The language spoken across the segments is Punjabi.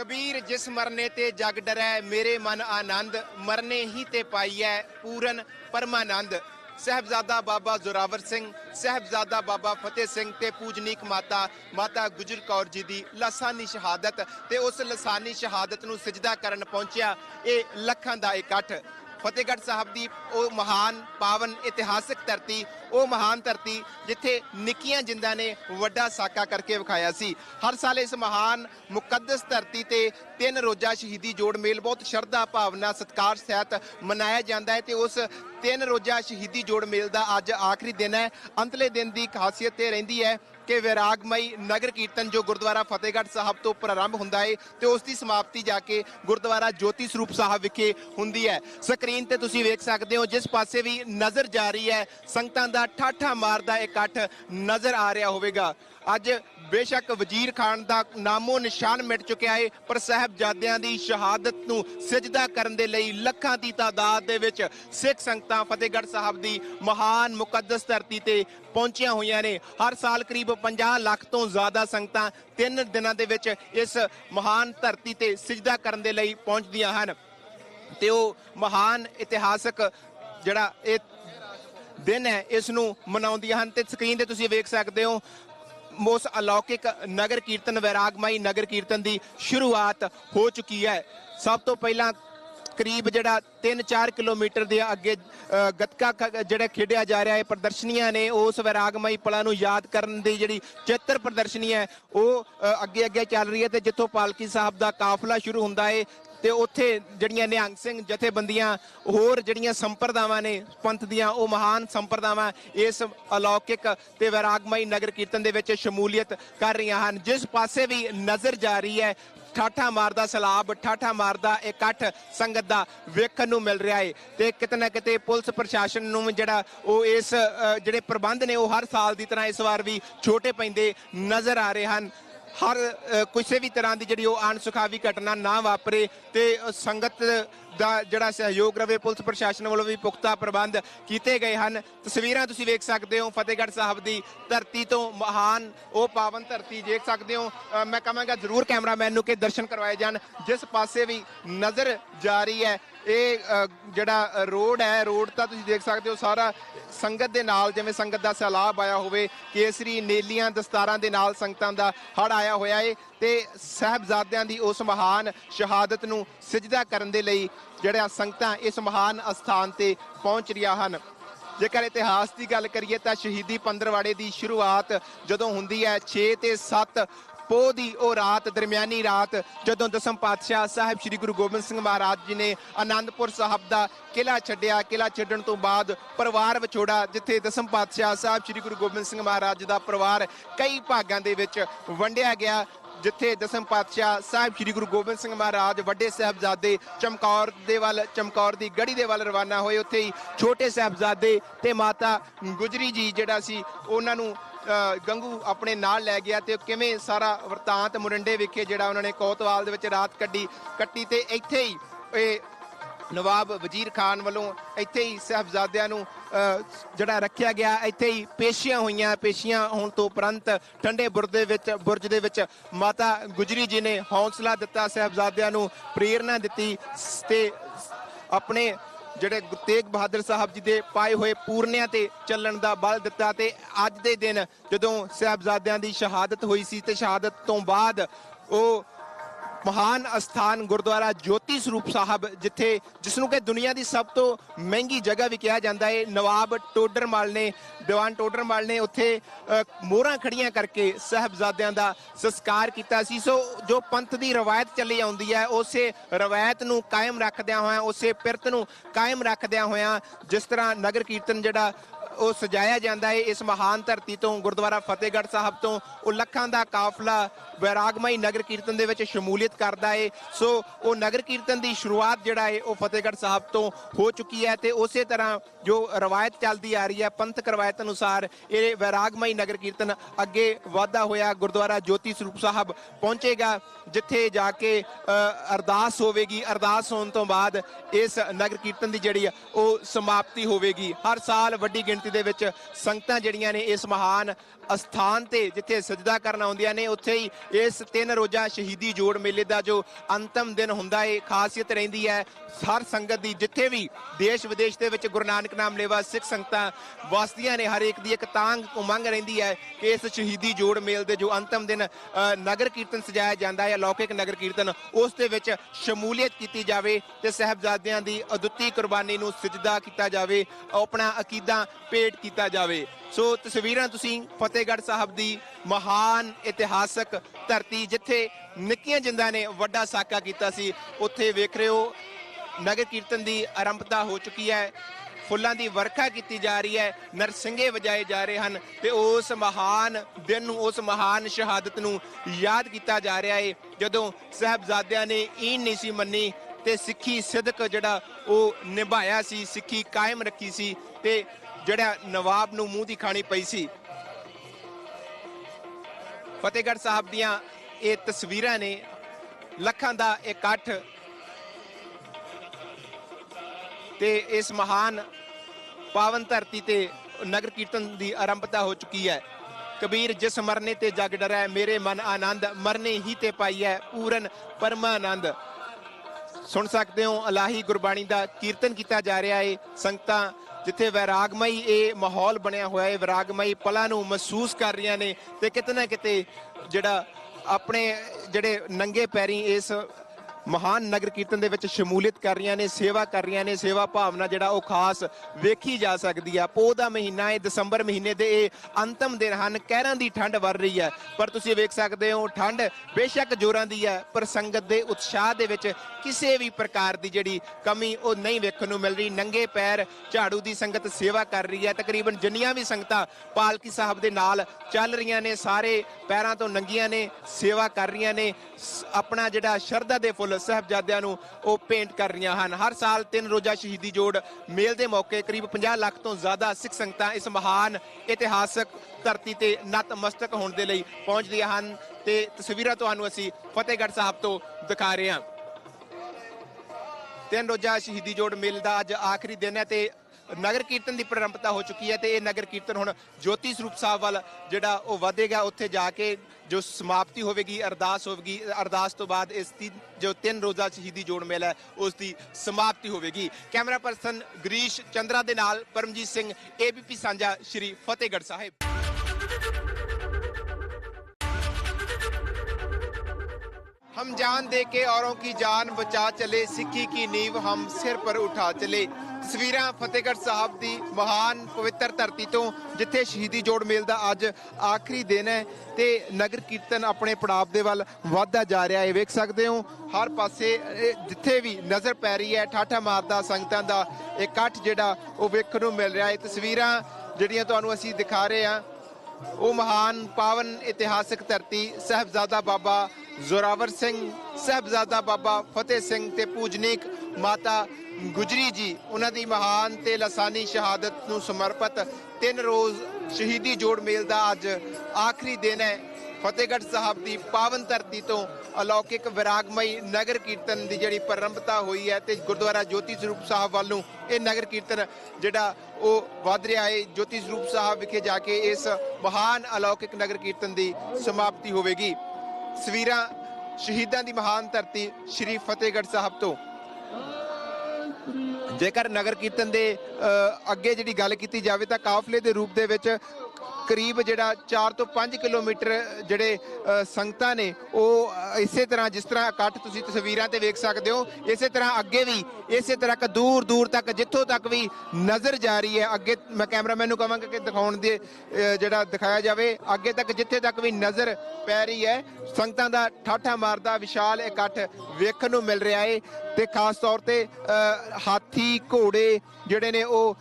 ਕਬੀਰ, ਜਿਸ ਮਰਨੇ ਤੇ ਜਗ ਡਰੈ, ਮੇਰੇ ਮਨ ਆਨੰਦ, ਮਰਨੇ ਹੀ ਤੇ ਪਾਈਐ ਪੂਰਨ ਪਰਮਾਨੰਦ। ਸਹਿਬਜ਼ਾਦਾ ਬਾਬਾ ਜ਼ੋਰਾਵਰ ਸਿੰਘ, ਸਹਿਬਜ਼ਾਦਾ ਬਾਬਾ ਫਤਿਹ ਸਿੰਘ ਤੇ ਪੂਜਨੀਕ ਮਾਤਾ ਮਾਤਾ ਗੁਜਰ ਕੌਰ ਜੀ ਦੀ ਲਸਾਨੀ ਸ਼ਹਾਦਤ ਤੇ ਉਸ ਲਸਾਨੀ ਸ਼ਹਾਦਤ ਨੂੰ ਸਜਦਾ ਕਰਨ ਪਹੁੰਚਿਆ ਇਹ ਲੱਖਾਂ ਦਾ ਇਕੱਠ। ਫਤਿਹਗੜ੍ਹ ਸਾਹਿਬ ਦੀ ਉਹ ਮਹਾਨ ਪਾਵਨ ਇਤਿਹਾਸਕ ਧਰਤੀ ਉਹ ਮਹਾਨ ਧਰਤੀ ਜਿੱਥੇ ਨਿੱਕੀਆਂ ਜਿੰਦਾਂ ਨੇ ਵੱਡਾ ਸਾਕਾ ਕਰਕੇ ਵਿਖਾਇਆ ਸੀ। ਹਰ ਸਾਲ ਇਸ ਮਹਾਨ ਮੁਕੱਦਸ ਧਰਤੀ ਤੇ ਤਿੰਨ ਰੋਜ਼ਾ ਸ਼ਹੀਦੀ ਜੋੜ ਮੇਲ, ਬਹੁਤ ਸ਼ਰਧਾ ਭਾਵਨਾ ਸਤਿਕਾਰ ਸਹਿਤ ਮਨਾਇਆ ਜਾਂਦਾ ਹੈ ਤੇ ਉਸ ਤਿੰਨ ਰੋਜ਼ਾ ਸ਼ਹੀਦੀ ਜੋੜ ਮੇਲ ਦਾ ਅੱਜ ਆਖਰੀ ਦਿਨ ਹੈ। ਅੰਤਲੇ ਦਿਨ ਦੀ ਖਾਸੀਅਤ ਇਹ ਰਹਿੰਦੀ ਹੈ ਕਿ ਵਿਰਾਗਮਈ ਨਗਰ ਕੀਰਤਨ ਜੋ ਗੁਰਦੁਆਰਾ ਫਤਿਹਗੜ੍ਹ ਸਾਹਿਬ ਤੋਂ ਪ੍ਰਾਰੰਭ ਹੁੰਦਾ ਹੈ ਤੇ ਉਸ ਦੀ ਸਮਾਪਤੀ ਜਾ ਕੇ ਗੁਰਦੁਆਰਾ ਜੋਤੀ ਸਰੂਪ ਸਾਹਿਬ ਵਿਖੇ ਹੁੰਦੀ ਹੈ। ਸਕਰੀਨ ਤੇ ਤੁਸੀਂ ਵੇਖ ਸਕਦੇ ਹੋ, ਜਿਸ ਪਾਸੇ ਵੀ ਨਜ਼ਰ ਜਾ ਰਹੀ ਹੈ ਸੰਗਤਾਂ ਦਾ ਠਾਠਾ ਮਾਰਦਾ ਇਕੱਠ ਨਜ਼ਰ ਆ ਰਿਹਾ ਹੋਵੇਗਾ। ਅੱਜ ਬੇਸ਼ੱਕ ਵਜ਼ੀਰ ਖਾਨ ਦਾ ਨਾਮੋ ਨਿਸ਼ਾਨ ਮਿਟ ਚੁੱਕਿਆ ਹੈ ਪਰ ਸਾਹਿਬਜ਼ਾਦਿਆਂ ਦੀ ਸ਼ਹਾਦਤ ਨੂੰ ਸਜਦਾ ਕਰਨ ਦੇ ਲਈ ਲੱਖਾਂ ਦੀ ਤਾਦਾਦ ਦੇ ਵਿੱਚ ਸਿੱਖ ਸੰਗਤਾਂ ਫਤਿਹਗੜ੍ਹ ਸਾਹਿਬ ਦੀ ਮਹਾਨ ਮੁਕੱਦਸ ਧਰਤੀ ਤੇ ਪਹੁੰਚੀਆਂ ਹੋਈਆਂ ਨੇ। ਹਰ ਸਾਲ ਕਰੀਬ 50 ਲੱਖ ਤੋਂ ਜ਼ਿਆਦਾ ਸੰਗਤਾਂ ਤਿੰਨ ਦਿਨਾਂ ਦੇ ਵਿੱਚ ਇਸ ਮਹਾਨ ਧਰਤੀ ਤੇ ਸਜਦਾ ਕਰਨ ਦੇ ਲਈ ਪਹੁੰਚਦੀਆਂ ਹਨ। ਤੇ ਉਹ ਮਹਾਨ ਇਤਿਹਾਸਕ ਜਿਹੜਾ ਇਹ ਦਿਨ ਹੈ, ਇਸ ਨੂੰ ਮਨਾਉਂਦੀਆਂ ਹਨ ਤੇ ਸਕਰੀਨ ਤੇ ਤੁਸੀਂ ਵੇਖ ਸਕਦੇ ਹੋ, ਮੋਸ ਅਲੌਕਿਕ ਨਗਰ ਕੀਰਤਨ, ਵੈਰਾਗਮਾਈ ਨਗਰ ਕੀਰਤਨ ਦੀ ਸ਼ੁਰੂਆਤ ਹੋ ਚੁੱਕੀ ਹੈ। ਸਭ ਤੋਂ ਪਹਿਲਾਂ ਕਰੀਬ ਜਿਹੜਾ 3-4 ਕਿਲੋਮੀਟਰ ਦੇ ਅੱਗੇ ਗੱਤਕਾ ਖ- ਜਿਹੜਾ ਖੇਡਿਆ ਜਾ ਰਿਹਾ ਹੈ ਪ੍ਰਦਰਸ਼ਨੀਆਂ ਨੇ, ਉਸ ਵੈਰਾਗਮਈ ਪਲਾਂ ਨੂੰ ਯਾਦ ਕਰਨ ਦੀ ਜਿਹੜੀ ਚਿੱਤਰ ਪ੍ਰਦਰਸ਼ਨੀ ਹੈ, ਉਹ ਅੱਗੇ ਅੱਗੇ ਚੱਲ ਰਹੀ ਹੈ ਤੇ ਜਿੱਥੋਂ ਪਾਲਕੀ ਸਾਹਿਬ ਦਾ ਕਾਫਲਾ ਸ਼ੁਰੂ ਹੁੰਦਾ ਹੈ ਤੇ ਉੱਥੇ ਜਿਹੜੀਆਂ ਨਿਹੰਗ ਸਿੰਘ ਜਥੇਬੰਦੀਆਂ, ਹੋਰ ਜਿਹੜੀਆਂ ਸੰਪਰਦਾਵਾਂ ਨੇ, ਪੰਥ ਦੀਆਂ, ਉਹ ਮਹਾਨ ਸੰਪਰਦਾਵਾਂ ਇਸ ਅਲੌਕਿਕ ਤੇ ਵੈਰਾਗਮਈ ਨਗਰ ਕੀਰਤਨ ਦੇ ਵਿੱਚ ਸ਼ਮੂਲੀਅਤ ਕਰ ਰਹੀਆਂ ਹਨ। ਜਿਸ ਪਾਸੇ ਵੀ ਨਜ਼ਰ ਜਾ ਰਹੀ ਹੈ, ਠਾਠਾ ਮਾਰਦਾ ਸਲਾਬ, ਠਾਠਾ ਮਾਰਦਾ ਇਕੱਠ ਸੰਗਤ ਦਾ ਵੇਖਣ ਨੂੰ ਮਿਲ ਰਿਹਾ ਹੈ ਤੇ ਕਿਤੇ ਨਾ ਕਿਤੇ ਪੁਲਿਸ ਪ੍ਰਸ਼ਾਸਨ ਨੂੰ ਵੀ ਜਿਹੜਾ ਉਹ ਇਸ ਜਿਹੜੇ ਪ੍ਰਬੰਧ ਨੇ, ਉਹ ਹਰ ਸਾਲ ਦੀ ਤਰ੍ਹਾਂ ਇਸ ਵਾਰ ਵੀ ਛੋਟੇ ਪੈਂਦੇ ਨਜ਼ਰ ਆ ਰਹੇ ਹਨ। ਹਰ ਕਿਸੇ ਵੀ ਤਰ੍ਹਾਂ ਦੀ ਜਿਹੜੀ ਉਹ ਅਣਸੁਖਾਵੀ ਘਟਨਾ ਨਾ ਵਾਪਰੇ ਤੇ ਸੰਗਤ ਦਾ ਜਿਹੜਾ ਸਹਿਯੋਗ ਰਵੇ ਪੁਲਿਸ ਪ੍ਰਸ਼ਾਸਨ ਵੱਲੋਂ ਵੀ ਪੁਖਤਾ ਪ੍ਰਬੰਧ ਕੀਤੇ ਗਏ ਹਨ। ਤਸਵੀਰਾਂ ਤੁਸੀਂ ਵੇਖ ਸਕਦੇ ਹੋ ਫਤਿਹਗੜ੍ਹ ਸਾਹਿਬ ਦੀ ਧਰਤੀ ਤੋਂ ਮਹਾਨ ਉਹ ਪਾਵਨ ਧਰਤੀ ਦੇਖ ਸਕਦੇ ਹੋ। ਅ, ਮੈਂ ਕਹਾਂਗਾ ਜ਼ਰੂਰ ਕੈਮਰਾਮੈਨ ਨੂੰ ਕਿ ਦਰਸ਼ਨ ਕਰਵਾਏ ਜਾਣ। ਜਿਸ ਪਾਸੇ ਵੀ ਨਜ਼ਰ ਜਾ ਰਹੀ ਹੈ ਇਹ ਅ, ਜਿਹੜਾ ਰੋਡ ਹੈ ਰੋਡ ਤਾਂ ਤੁਸੀਂ ਦੇਖ ਸਕਦੇ ਹੋ ਸਾਰਾ ਸੰਗਤ ਦੇ ਨਾਲ ਜਿਵੇਂ ਸੰਗਤ ਦਾ ਸੈਲਾਬ ਆਇਆ ਹੋਵੇ ਕੇਸਰੀ ਨੀਲੀਆਂ ਦਸਤਾਰਾਂ ਦੇ ਨਾਲ ਸੰਗਤਾਂ ਦਾ ਹੜ ਆਇਆ ਹੋਇਆ ਏ ਤੇ ਸਾਹਿਬਜ਼ਾਦਿਆਂ ਦੀ ਉਸ ਮਹਾਨ ਸ਼ਹਾਦਤ ਨੂੰ ਸਜਦਾ ਕਰਨ ਦੇ ਲਈ ਜਿਹੜਾ ਸੰਗਤਾਂ ਇਸ ਮਹਾਨ ਅਸਥਾਨ ਤੇ ਪਹੁੰਚ ਰਹੀਆਂ ਹਨ। ਜੇਕਰ ਇਤਿਹਾਸ ਦੀ ਗੱਲ ਕਰੀਏ ਤਾਂ ਸ਼ਹੀਦੀ ਪੰਦਰਵਾੜੇ ਦੀ ਸ਼ੁਰੂਆਤ ਜਦੋਂ ਹੁੰਦੀ ਹੈ 6 ਤੇ 7 ਪੋਹ ਦੀ ਉਹ ਰਾਤ, ਦਰਮਿਆਨੀ ਰਾਤ, ਜਦੋਂ ਦਸਮ ਪਾਤਸ਼ਾਹ ਸਾਹਿਬ ਸ੍ਰੀ ਗੁਰੂ ਗੋਬਿੰਦ ਸਿੰਘ ਮਹਾਰਾਜ ਜੀ ਨੇ ਆਨੰਦਪੁਰ ਸਾਹਿਬ ਦਾ ਕਿਲਾ ਛੱਡਿਆ। ਕਿਲਾ ਛੱਡਣ ਤੋਂ ਬਾਅਦ ਪਰਿਵਾਰ ਵਿਛੋੜਾ, ਜਿੱਥੇ ਦਸਮ ਪਾਤਸ਼ਾਹ ਸਾਹਿਬ ਸ੍ਰੀ ਗੁਰੂ ਗੋਬਿੰਦ ਸਿੰਘ ਮਹਾਰਾਜ ਜੀ ਦਾ ਪਰਿਵਾਰ ਕਈ ਭਾਗਾਂ ਦੇ ਵਿੱਚ ਵੰਡਿਆ ਗਿਆ। ਜਿੱਥੇ ਦਸਮ ਪਾਤਸ਼ਾਹ ਸਾਹਿਬ ਸ੍ਰੀ ਗੁਰੂ ਗੋਬਿੰਦ ਸਿੰਘ ਮਹਾਰਾਜ, ਵੱਡੇ ਸਾਹਿਬਜ਼ਾਦੇ ਚਮਕੌਰ ਦੇ ਵੱਲ, ਚਮਕੌਰ ਦੀ ਗੜੀ ਦੇ ਵੱਲ ਰਵਾਨਾ ਹੋਏ, ਉੱਥੇ ਹੀ ਛੋਟੇ ਸਾਹਿਬਜ਼ਾਦੇ ਤੇ ਮਾਤਾ ਗੁਜਰੀ ਜੀ ਜਿਹੜਾ ਸੀ, ਉਹਨਾਂ ਨੂੰ ਗੰਗੂ ਆਪਣੇ ਨਾਲ ਲੈ ਗਿਆ ਤੇ ਕਿਵੇਂ ਸਾਰਾ ਵਰਤਾਂਤ ਮੁਰੰਡੇ ਵਿਖੇ ਜਿਹੜਾ ਉਹਨਾਂ ਨੇ ਕੋਤਵਾਲ ਦੇ ਵਿੱਚ ਰਾਤ ਕੱਢੀ, ਕੱਟੀ ਤੇ ਇੱਥੇ ਹੀ ਇਹ ਨਵਾਬ ਵਜ਼ੀਰ ਖਾਨ ਵੱਲੋਂ ਇੱਥੇ ਹੀ ਸਾਹਿਬਜ਼ਾਦਿਆਂ ਨੂੰ ਜਿਹੜਾ ਰੱਖਿਆ ਗਿਆ, ਇੱਥੇ ਹੀ ਪੇਸ਼ੀਆਂ ਹੋਈਆਂ, ਪੇਸ਼ੀਆਂ ਹੋਣ ਤੋਂ ਉਪਰੰਤ ਠੰਡੇ ਬੁਰਜ ਦੇ ਵਿੱਚ, ਬੁਰਜ ਦੇ ਵਿੱਚ ਮਾਤਾ ਗੁਜਰੀ ਜੀ ਨੇ ਹੌਸਲਾ ਦਿੱਤਾ, ਸਾਹਿਬਜ਼ਾਦਿਆਂ ਨੂੰ ਪ੍ਰੇਰਣਾ ਦਿੱਤੀ ਸ- ਤੇ ਆਪਣੇ ਜਿਹੜੇ ਗੁਰੂ ਤੇਗ ਬਹਾਦਰ ਸਾਹਿਬ ਜੀ ਦੇ ਪਾਏ ਹੋਏ ਪੂਰਨਿਆਂ ਤੇ ਚੱਲਣ ਦਾ ਬਲ ਦਿੱਤਾ ਤੇ ਅੱਜ ਦੇ ਦਿਨ ਜਦੋਂ ਸਾਹਿਬਜ਼ਾਦਿਆਂ ਦੀ ਸ਼ਹਾਦਤ ਹੋਈ ਸੀ, ਤੇ ਸ਼ਹਾਦਤ ਤੋਂ ਬਾਅਦ ਉਹ ਮਹਾਨ ਅਸਥਾਨ ਗੁਰਦੁਆਰਾ ਜੋਤੀ ਸਰੂਪ ਸਾਹਿਬ, ਜਿੱਥੇ ਜਿਸ ਨੂੰ ਕਿ ਦੁਨੀਆ ਦੀ ਸਭ ਤੋਂ ਮਹਿੰਗੀ ਜਗ੍ਹਾ ਵੀ ਕਿਹਾ ਜਾਂਦਾ ਹੈ, ਨਵਾਬ ਟੋਡਰਮਲ ਨੇ, ਦੀਵਾਨ ਟੋਡਰਮਲ ਨੇ ਉੱਥੇ ਮੋਹਰਾਂ ਖੜੀਆਂ ਕਰਕੇ ਸਾਹਿਬਜ਼ਾਦਿਆਂ ਦਾ ਸੰਸਕਾਰ ਕੀਤਾ ਸੀ। ਸੋ ਜੋ ਪੰਥ ਦੀ ਰਵਾਇਤ ਚੱਲੀ ਆਉਂਦੀ ਹੈ, ਉਸੇ ਰਵਾਇਤ ਨੂੰ ਕਾਇਮ ਰੱਖਦਿਆਂ ਹੋਇਆਂ, ਉਸੇ ਪਿਰਤ ਨੂੰ ਕਾਇਮ ਰੱਖਦਿਆਂ ਹੋਇਆਂ, ਜਿਸ ਤਰ੍ਹਾਂ ਨਗਰ ਕੀਰਤਨ ਜਿਹੜਾ ਉਹ ਸਜਾਇਆ ਜਾਂਦਾ ਹੈ ਇਸ ਮਹਾਨ ਧਰਤੀ ਤੋਂ, ਗੁਰਦੁਆਰਾ ਫਤਿਹਗੜ੍ਹ ਸਾਹਿਬ ਤੋਂ। ਉਹ ਲੱਖਾਂ ਦਾ ਕਾਫਲਾ ਵੈਰਾਗਮਈ ਨਗਰ ਕੀਰਤਨ ਦੇ ਵਿੱਚ ਸ਼ਮੂਲੀਅਤ ਕਰਦਾ ਹੈ। ਸੋ ਉਹ ਨਗਰ ਕੀਰਤਨ ਦੀ ਸ਼ੁਰੂਆਤ ਜਿਹੜਾ ਹੈ, ਉਹ ਫਤਿਹਗੜ੍ਹ ਸਾਹਿਬ ਤੋਂ ਹੋ ਚੁੱਕੀ ਹੈ ਤੇ ਉਸੇ ਤਰ੍ਹਾਂ ਜੋ ਰਵਾਇਤ ਚੱਲਦੀ ਆ ਰਹੀ ਹੈ, ਪੰਥਕ ਰਵਾਇਤ ਅਨੁਸਾਰ ਇਹ ਵੈਰਾਗਮਈ ਨਗਰ ਕੀਰਤਨ ਅੱਗੇ ਵਾਧਾ ਹੋਇਆ ਗੁਰਦੁਆਰਾ ਜੋਤੀ ਸਰੂਪ ਸਾਹਿਬ ਪਹੁੰਚੇਗਾ, ਜਿੱਥੇ ਜਾ ਕੇ ਅਰਦਾਸ ਹੋਵੇਗੀ। ਅਰਦਾਸ ਹੋਣ ਤੋਂ ਬਾਅਦ ਇਸ ਨਗਰ ਕੀਰਤਨ ਦੀ ਜਿਹੜੀ ਆ, ਉਹ ਸਮਾਪਤੀ ਹੋਵੇਗੀ। ਹਰ ਸਾਲ ਵੱਡੀ ਗਿਣਤੀ ਗਿਣਤੀ ਦੇ ਵਿੱਚ ਸੰਗਤਾਂ ਜਿਹੜੀਆਂ ਨੇ ਇਸ ਮਹਾਨ ਅਸਥਾਨ ਤੇ ਜਿੱਥੇ ਸਜਦਾ ਕਰਨ ਆਉਂਦੀਆਂ ਨੇ ਉੱਥੇ ਹੀ ਇਸ ਤਿੰਨ ਰੋਜ਼ਾ ਸ਼ਹੀਦੀ ਜੋੜ ਮੇਲੇ ਦਾ ਜੋ ਅੰਤਮ ਦਿਨ ਹੁੰਦਾ ਏ ਖਾਸੀਅਤ ਰਹਿੰਦੀ ਹੈ। ਹਰ ਸੰਗਤ ਦੀ ਜਿੱਥੇ ਵੀ ਦੇਸ਼ ਵਿਦੇਸ਼ ਦੇ ਵਿੱਚ ਗੁਰੂ ਨਾਨਕ ਨਾਮ ਲੇਵਾ ਸਿੱਖ ਸੰਗਤਾਂ ਵਸਦੀਆਂ ਨੇ ਹਰ ਇੱਕ ਦੀ ਇੱਕ ਤਾਂਗ ਉਮੰਗ ਰਹਿੰਦੀ ਹੈ ਕਿ ਇਸ ਸ਼ਹੀਦੀ ਜੋੜ ਮੇਲ ਦੇ ਜੋ ਅੰਤਮ ਦਿਨ ਅ, ਨਗਰ ਕੀਰਤਨ ਸਜਾਇਆ ਜਾਂਦਾ ਹੈ ਲੌਕਿਕ ਨਗਰ ਕੀਰਤਨ ਉਸ ਦੇ ਵਿੱਚ ਸ਼ਮੂਲੀਅਤ ਕੀਤੀ ਜਾਵੇ ਤੇ ਸਹਿਬਜ਼ਾਦਿਆਂ ਦੀ ਅਦੁੱਤੀ ਕੁਰਬਾਨੀ ਨੂੰ ਸਜਦਾ ਕੀਤਾ ਜਾਵੇ। ਆਪਣਾ ਅਕੀਦਾ ਭੇਟ ਕੀਤਾ ਜਾਵੇ। ਸੋ ਤਸਵੀਰਾਂ ਤੁਸੀਂ ਫਤਿਹਗੜ੍ਹ ਸਾਹਿਬ ਦੀ ਮਹਾਨ ਇਤਿਹਾਸਕ ਧਰਤੀ ਜਿੱਥੇ ਨਿੱਕੀਆਂ ਜਿੰਦਾਂ ਨੇ ਵੱਡਾ ਸਾਕਾ ਕੀਤਾ ਸੀ, ਉੱਥੇ ਵੇਖ ਰਹੇ ਹੋ, ਨਗਰ ਕੀਰਤਨ ਦੀ ਆਰੰਭਤਾ ਹੋ ਚੁੱਕੀ ਹੈ, ਫੁੱਲਾਂ ਦੀ ਵਰਖਾ ਕੀਤੀ ਜਾ ਰਹੀ ਹੈ, ਨਰਸਿੰਘੇ ਵਜਾਏ ਜਾ ਰਹੇ ਹਨ ਤੇ ਉਸ ਮਹਾਨ ਦਿਨ ਨੂੰ, ਉਸ ਮਹਾਨ ਸ਼ਹਾਦਤ ਨੂੰ ਯਾਦ ਕੀਤਾ ਜਾ ਰਿਹਾ ਹੈ ਜਦੋਂ ਸਹਿਬਜ਼ਾਦਿਆਂ ਨੇ ਈਨ ਨਹੀਂ ਸੀ ਮੰਨੀ ਤੇ ਸਿੱਖੀ ਸਿਦਕ ਜਿਹੜਾ ਉਹ ਨਿਭਾਇਆ ਸੀ, ਸਿੱਖੀ ਕਾਇਮ ਰੱਖੀ ਸੀ ਤੇ ਜਿਹੜਾ ਨਵਾਬ ਨੂੰ ਮੂੰਹ ਦੀ ਖਾਣੀ ਪਈ ਸੀ। ਫਤਿਹਗੜ੍ਹ ਸਾਹਿਬ ਦੀਆਂ ਇਹ ਤਸਵੀਰਾਂ ਨੇ ਲੱਖਾਂ ਦਾ ਇਕੱਠ ਤੇ ਇਸ ਮਹਾਨ ਪਾਵਨ ਧਰਤੀ ਤੇ ਨਗਰ ਕੀਰਤਨ ਦੀ ਆਰੰਭਤਾ ਹੋ ਚੁੱਕੀ ਹੈ। ਕਬੀਰ ਜਿਸ ਮਰਨੇ ਤੇ ਜਗ ਡਰੈ, ਮੇਰੇ ਮਨ ਆਨੰਦ ਮਰਨੇ ਹੀ ਤੇ ਪਾਈਐ ਪੂਰਨ ਪਰਮਾਨੰਦ। ਸੁਣ ਸਕਦੇ ਹੋ, ਅਲਾਹੀ ਗੁਰਬਾਣੀ ਦਾ ਕੀਰਤਨ ਕੀਤਾ ਜਾ ਰਿਹਾ ਹੈ ਸੰਗਤਾਂ ਜਿੱਥੇ ਵੈਰਾਗਮਈ ਇਹ ਮਾਹੌਲ ਬਣਿਆ ਹੋਇਆ ਹੈ, ਵੈਰਾਗਮਈ ਪਲਾਂ ਨੂੰ ਮਹਿਸੂਸ ਕਰ ਰਹੀਆਂ ਨੇ ਤੇ ਕਿਤੇ ਨਾ ਕਿਤੇ ਜਿਹੜਾ ਆਪਣੇ ਜਿਹੜੇ ਨੰਗੇ ਪੈਰੀ ਇਸ ਮਹਾਨ ਨਗਰ ਕੀਰਤਨ ਦੇ ਵਿੱਚ ਸ਼ਮੂਲੀਅਤ ਕਰ ਰਹੀਆਂ ਨੇ, ਸੇਵਾ ਕਰ ਰਹੀਆਂ ਨੇ, ਸੇਵਾ ਭਾਵਨਾ ਜਿਹੜਾ ਉਹ ਖਾਸ ਵੇਖੀ ਜਾ ਸਕਦੀ ਆ। ਪੋਹ ਦਾ ਮਹੀਨਾ ਇਹ ਦਸੰਬਰ ਮਹੀਨੇ ਦੇ ਇਹ ਅੰਤਮ ਦਿਨ ਹਨ। ਕਹਿਰਾਂ ਦੀ ਠੰਡ ਵਰ ਰਹੀ ਹੈ ਪਰ ਤੁਸੀਂ ਵੇਖ ਸਕਦੇ ਹੋ, ਠੰਡ ਬੇਸ਼ੱਕ ਜ਼ੋਰਾਂ ਦੀ ਹੈ ਪਰ ਸੰਗਤ ਦੇ ਉਤਸ਼ਾਹ ਦੇ ਵਿੱਚ ਕਿਸੇ ਵੀ ਪ੍ਰਕਾਰ ਦੀ ਜਿਹੜੀ ਕਮੀ ਉਹ ਨਹੀਂ ਵੇਖਣ ਨੂੰ ਮਿਲ ਰਹੀ। ਨੰਗੇ ਪੈਰ ਝਾੜੂ ਦੀ ਸੰਗਤ ਸੇਵਾ ਕਰ ਰਹੀ ਹੈ ਤਕਰੀਬਨ ਜਿੰਨੀਆਂ ਵੀ ਸੰਗਤਾਂ ਪਾਲਕੀ ਸਾਹਿਬ ਦੇ ਨਾਲ ਚੱਲ ਰਹੀਆਂ ਨੇ, ਸਾਰੇ ਪੈਰਾਂ ਤੋਂ ਨੰਗੀਆਂ ਨੇ, ਸੇਵਾ ਕਰ ਰਹੀਆਂ ਨੇ। ਸ- ਆਪਣਾ ਜਿਹੜਾ ਸ਼ਰਧਾ ਦੇ ਫੁੱਲ ਸਾਹਿਬਜ਼ਾਦਿਆਂ ਨੂੰ ਉਹ ਪੇਂਟ ਕਰ ਰਹੀਆਂ ਹਨ। ਹਰ ਸਾਲ ਤਿੰਨ ਰੋਜ਼ਾ ਸ਼ਹੀਦੀ ਜੋੜ ਮੇਲ ਦੇ ਮੌਕੇ ਕਰੀਬ 50 ਲੱਖ ਤੋਂ ਜ਼ਿਆਦਾ ਸਿੱਖ ਸੰਗਤਾਂ ਇਸ ਮਹਾਨ ਇਤਿਹਾਸਕ ਧਰਤੀ ਤੇ ਨਤਮਸਤਕ ਹੋਣ ਦੇ ਲਈ ਪਹੁੰਚਦੀਆਂ ਹਨ ਤੇ ਤਸਵੀਰਾਂ ਤੁਹਾਨੂੰ ਅਸੀਂ ਫਤਿਹਗੜ੍ਹ ਸਾਹਿਬ ਤੋਂ ਦਿਖਾ ਰਹੇ ਹਾਂ। ਤਿੰਨ ਰੋਜ਼ਾ ਸ਼ਹੀਦੀ ਜੋੜ ਮੇਲ ਦਾ ਅੱਜ ਆਖਰੀ ਦਿਨ ਹੈ ਤੇ ਨਗਰ ਕੀਰਤਨ ਦੀ ਪ੍ਰਾਰੰਭਤਾ ਹੋ ਚੁੱਕੀ ਹੈ ਤੇ ਇਹ ਨਗਰ ਕੀਰਤਨ ਹੁਣ ਜੋਤੀ ਸਰੂਪ ਸਾਹਿਬ ਵੱਲ ਜਿਹੜਾ ਉਹ ਵਧੇਗਾ। ਉੱਥੇ ਜਾ ਕੇ ਜੋ ਸਮਾਪਤੀ ਹੋਵੇਗੀ ਅਰਦਾਸ ਹੋਵੇਗੀ ਅਰਦਾਸ ਤੋਂ ਬਾਅਦ ਇਸ ਦੀ ਜੋ ਤਿੰਨ ਰੋਜ਼ਾ ਸ਼ਹੀਦੀ ਜੋੜ ਮੇਲਾ ਹੈ ਉਸ ਦੀ ਸਮਾਪਤੀ ਹੋਵੇਗੀ ਕੈਮਰਾ ਪਰਸਨ ਗਰੀਸ਼ ਚੰਦਰਾ ਦੇ ਨਾਲ ਪਰਮਜੀਤ ਸਿੰਘ ਏਬੀਪੀ ਸਾਂਝਾ ਸ਼੍ਰੀ ਫਤਿਹਗੜ੍ਹ ਸਾਹਿਬ हम जान दे के औरों की जान बचा चले सिक्खी की नींव हम सिर पर उठा चले ਤਸਵੀਰਾਂ ਫਤਿਹਗੜ੍ਹ ਸਾਹਿਬ ਦੀ ਮਹਾਨ ਪਵਿੱਤਰ ਧਰਤੀ ਤੋਂ ਜਿੱਥੇ ਸ਼ਹੀਦੀ ਜੋੜ ਮੇਲ ਦਾ ਅੱਜ ਆਖਰੀ ਦਿਨ ਹੈ ਤੇ ਨਗਰ ਕੀਰਤਨ ਆਪਣੇ ਪੜਾਵ ਦੇ ਵੱਲ ਵਧਦਾ ਜਾ ਰਿਹਾ ਹੈ ਵੇਖ ਸਕਦੇ ਹੋ ਹਰ ਪਾਸੇ ਇਹ ਜਿੱਥੇ ਵੀ ਨਜ਼ਰ ਪੈ ਰਹੀ ਹੈ ਠਾਠਾ ਮਾਰਦਾ ਸੰਗਤਾਂ ਦਾ ਇਕੱਠ ਜਿਹੜਾ ਉਹ ਵੇਖਣ ਨੂੰ ਮਿਲ ਰਿਹਾ ਹੈ ਤਸਵੀਰਾਂ ਜਿਹੜੀਆਂ ਤੁਹਾਨੂੰ ਅਸੀਂ ਦਿਖਾ ਰਹੇ ਹਾਂ ਉਹ ਮਹਾਨ ਪਾਵਨ ਇਤਿਹਾਸਕ ਧਰਤੀ ਸਹਿਬਜ਼ਾਦਾ ਬਾਬਾ ਜ਼ੋਰਾਵਰ ਸਿੰਘ ਸਹਿਬਜ਼ਾਦਾ ਬਾਬਾ ਫਤਿਹ ਸਿੰਘ ਤੇ ਪੂਜਨੀਕ ਮਾਤਾ ਗੁਜਰੀ ਜੀ, ਉਹਨਾਂ ਦੀ ਮਹਾਨ ਤੇ ਲਸਾਨੀ ਸ਼ਹਾਦਤ ਨੂੰ ਸਮਰਪਿਤ ਤਿੰਨ ਰੋਜ਼ ਸ਼ਹੀਦੀ ਜੋੜ ਮੇਲ ਦਾ ਅੱਜ ਆਖਰੀ ਦਿਨ ਹੈ। ਫਤਿਹਗੜ੍ਹ ਸਾਹਿਬ ਦੀ ਪਾਵਨ ਧਰਤੀ ਤੋਂ ਅਲੌਕਿਕ ਵਿਰਾਗਮਈ ਨਗਰ ਕੀਰਤਨ ਦੀ ਜਿਹੜੀ ਪ੍ਰਾਰੰਭਤਾ ਹੋਈ ਹੈ ਤੇ ਗੁਰਦੁਆਰਾ ਜੋਤੀ ਸਰੂਪ ਸਾਹਿਬ ਵੱਲੋਂ ਇਹ ਨਗਰ ਕੀਰਤਨ ਜਿਹੜਾ ਉਹ ਵਧ ਰਿਹਾ ਹੈ। ਜੋਤੀ ਸਰੂਪ ਸਾਹਿਬ ਵਿਖੇ ਜਾ ਕੇ ਇਸ ਮਹਾਨ ਅਲੌਕਿਕ ਨਗਰ ਕੀਰਤਨ ਦੀ ਸਮਾਪਤੀ ਹੋਵੇਗੀ। ਤਸਵੀਰਾਂ ਸ਼ਹੀਦਾਂ ਦੀ ਮਹਾਨ ਧਰਤੀ ਸ਼੍ਰੀ ਫਤਿਹਗੜ੍ਹ ਸਾਹਿਬ ਤੋਂ। ਜੇਕਰ ਨਗਰ ਕੀਰਤਨ ਦੇ ਅ, ਅੱਗੇ ਜਿਹੜੀ ਗੱਲ ਕੀਤੀ ਜਾਵੇ ਤਾਂ ਕਾਫਲੇ ਦੇ ਰੂਪ ਦੇ ਵਿੱਚ ਕਰੀਬ ਜਿਹੜਾ 4 ਤੋਂ 5 ਕਿਲੋਮੀਟਰ ਜਿਹੜੇ ਸੰਗਤਾਂ ਨੇ, ਉਹ ਇਸੇ ਤਰ੍ਹਾਂ ਜਿਸ ਤਰ੍ਹਾਂ ਇਕੱਠ ਤੁਸੀਂ ਤਸਵੀਰਾਂ ਤੇ ਵੇਖ ਸਕਦੇ ਹੋ, ਇਸੇ ਤਰ੍ਹਾਂ ਅੱਗੇ ਵੀ, ਇਸੇ ਤਰ੍ਹਾਂ ਕ ਦੂਰ ਦੂਰ ਤੱਕ, ਜਿੱਥੋਂ ਤੱਕ ਵੀ ਨਜ਼ਰ ਜਾ ਰਹੀ ਹੈ, ਅੱਗੇ ਮੈਂ ਕੈਮਰਾਮੈਨ ਨੂੰ ਕਹਾਂਗਾ ਕਿ ਦਿਖਾਉਣ ਦੇ ਜਿਹੜਾ ਦਿਖਾਇਆ ਜਾਵੇ, ਅੱਗੇ ਤੱਕ ਜਿੱਥੇ ਤੱਕ ਵੀ ਨਜ਼ਰ ਪੈ ਰਹੀ ਹੈ, ਸੰਗਤਾਂ ਦਾ ਠਾਠਾ ਮਾਰਦਾ ਵਿਸ਼ਾਲ ਇਕੱਠ ਵੇਖਣ ਨੂੰ ਮਿਲ ਰਿਹਾ ਹੈ ਤੇ ਖਾਸ ਤੌਰ ਤੇ ਹਾਥੀ, ਘੋੜੇ ਜਿਹੜੇ ਨੇ ਉਹ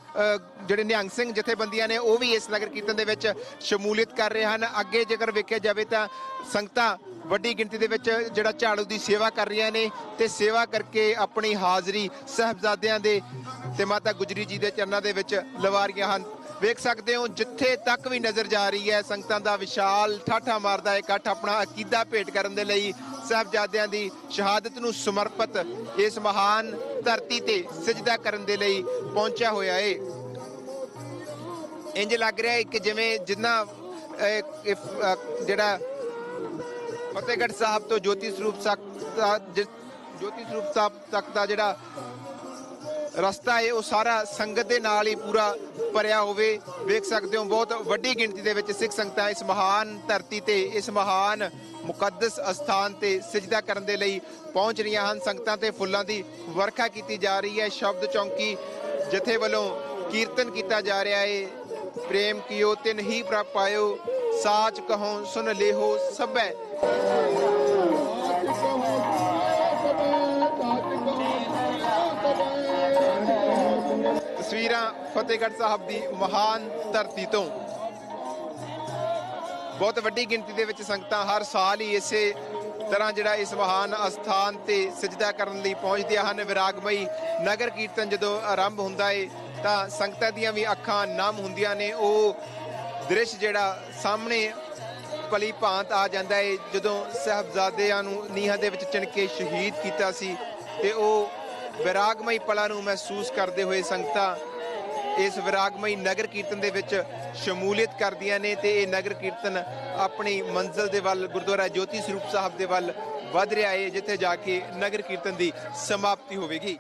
ਜਿਹੜੇ ਨਿਹੰਗ ਸਿੰਘ ਜਥੇਬੰਦੀਆਂ ਨੇ ਉਹ ਵੀ ਇਸ ਨਗਰ ਕੀਰਤਨ ਦੇ ਵਿੱਚ ਸ਼ਮੂਲੀਅਤ ਕਰ ਰਹੇ ਹਨ। ਅੱਗੇ ਜੇਕਰ ਵੇਖਿਆ ਜਾਵੇ ਤਾਂ ਸੰਗਤਾਂ ਵੱਡੀ ਗਿਣਤੀ ਦੇ ਵਿੱਚ ਜਿਹੜਾ ਝਾੜੂ ਦੀ ਸੇਵਾ ਕਰ ਰਹੀਆਂ ਨੇ ਤੇ ਸੇਵਾ ਕਰਕੇ ਆਪਣੀ ਹਾਜ਼ਰੀ ਸਹਿਬਜ਼ਾਦਿਆਂ ਦੇ ਤੇ ਮਾਤਾ ਗੁਜਰੀ ਜੀ ਦੇ ਚਰਨਾਂ ਦੇ ਵਿੱਚ ਲਵਾ ਰਹੀਆਂ ਹਨ। ਵੇਖ ਸਕਦੇ ਹੋ ਜਿੱਥੇ ਤੱਕ ਵੀ ਨਜ਼ਰ ਜਾ ਰਹੀ ਹੈ ਸੰਗਤਾਂ ਦਾ ਵਿਸ਼ਾਲ ਠਾਠਾ ਮਾਰਦਾ ਇਕੱਠ ਆਪਣਾ ਅਕੀਦਾ ਭੇਟ ਕਰਨ ਦੇ ਲਈ ਸਾਹਿਬਜ਼ਾਦਿਆਂ ਦੀ ਸ਼ਹਾਦਤ ਨੂੰ ਸਮਰਪਿਤ ਇਸ ਮਹਾਨ ਧਰਤੀ ਤੇ ਸਜਦਾ ਕਰਨ ਦੇ ਲਈ ਪਹੁੰਚਿਆ ਹੋਇਆ ਏ। ਇੰਜ ਲੱਗ ਰਿਹਾ ਹੈ ਕਿ ਜਿਵੇਂ ਜਿੰਨਾ ਜਿਹੜਾ ਫਤਿਹਗੜ੍ਹ ਸਾਹਿਬ ਤੋਂ ਜੋਤੀ ਸਰੂਪ ਤੱਕ ਦਾ, ਜਿ- ਜੋਤੀ ਸਰੂਪ ਸਾਹਿਬ ਤੱਕ ਦਾ ਜਿਹੜਾ ਰਸਤਾ ਹੈ, ਉਹ ਸਾਰਾ ਸੰਗਤ ਦੇ ਨਾਲ ਹੀ ਪੂਰਾ ਭਰਿਆ ਹੋਵੇ। ਵੇਖ ਸਕਦੇ ਹੋ, ਬਹੁਤ ਵੱਡੀ ਗਿਣਤੀ ਦੇ ਵਿੱਚ ਸਿੱਖ ਸੰਗਤਾਂ ਇਸ ਮਹਾਨ ਧਰਤੀ ਤੇ, ਇਸ ਮਹਾਨ ਮੁਕੱਦਸ ਅਸਥਾਨ ਤੇ ਸਜਦਾ ਕਰਨ ਦੇ ਲਈ ਪਹੁੰਚ ਰਹੀਆਂ ਹਨ। ਸੰਗਤਾਂ ਤੇ ਫੁੱਲਾਂ ਦੀ ਵਰਖਾ ਕੀਤੀ ਜਾ ਰਹੀ ਹੈ। ਸ਼ਬਦ ਚੌਂਕੀ ਜਥੇ ਵੱਲੋਂ ਕੀਰਤਨ ਕੀਤਾ ਜਾ ਰਿਹਾ ਹੈ। ਪ੍ਰੇਮ ਕੀਓ ਤਿਨ ਹੀ ਪ੍ਰਭ ਪਾਇਓ, ਸਾਚ ਕਹੋ ਸੁਨ ਲੇਹੋ ਸਭੈ। ਤਸਵੀਰਾਂ ਫਤਿਹਗੜ੍ਹ ਸਾਹਿਬ ਦੀ ਮਹਾਨ ਧਰਤੀ ਤੋਂ। ਬਹੁਤ ਵੱਡੀ ਗਿਣਤੀ ਦੇ ਵਿੱਚ ਸੰਗਤਾਂ ਹਰ ਸਾਲ ਹੀ ਇਸੇ ਤਰ੍ਹਾਂ ਜਿਹੜਾ ਇਸ ਮਹਾਨ ਅਸਥਾਨ ਤੇ ਸਜਦਾ ਕਰਨ ਲਈ ਪਹੁੰਚਦੀਆਂ ਹਨ। ਵਿਰਾਗਮਈ ਨਗਰ ਕੀਰਤਨ ਜਦੋਂ ਆਰੰਭ ਹੁੰਦਾ ਏ ਤਾਂ ਸੰਗਤਾਂ ਦੀਆਂ ਵੀ ਅੱਖਾਂ ਨਮ ਹੁੰਦੀਆਂ ਨੇ, ਉਹ ਦ੍ਰਿਸ਼ ਜਿਹੜਾ ਸਾਹਮਣੇ ਭਲੀ ਭਾਂਤ ਆ ਜਾਂਦਾ ਏ। ਜਦੋਂ ਸਹਿਬਜ਼ਾਦਿਆਂ ਨੂੰ ਨੀਹਾਂ ਦੇ ਵਿੱਚ ਚਿਣ ਕੇ ਸ਼ਹੀਦ ਕੀਤਾ ਸੀ ਤੇ ਉਹ ਵਿਰਾਗਮਈ ਪਲਾਂ ਨੂੰ ਮਹਿਸੂਸ ਕਰਦੇ ਹੋਏ ਸੰਗਤਾਂ ਇਸ ਵਿਰਾਗਮਈ ਨਗਰ ਕੀਰਤਨ ਦੇ ਵਿੱਚ ਸ਼ਮੂਲੀਅਤ ਕਰਦੀਆਂ ਨੇ ਤੇ ਇਹ ਨਗਰ ਕੀਰਤਨ ਆਪਣੀ ਮੰਜ਼ਿਲ ਦੇ ਵੱਲ, ਗੁਰਦੁਆਰਾ ਜੋਤੀ ਸਰੂਪ ਸਾਹਿਬ ਦੇ ਵੱਲ ਵੱਧ ਰਿਹਾ ਹੈ ਜਿੱਥੇ ਜਾ ਕੇ ਨਗਰ ਕੀਰਤਨ ਦੀ ਸਮਾਪਤੀ ਹੋਵੇਗੀ।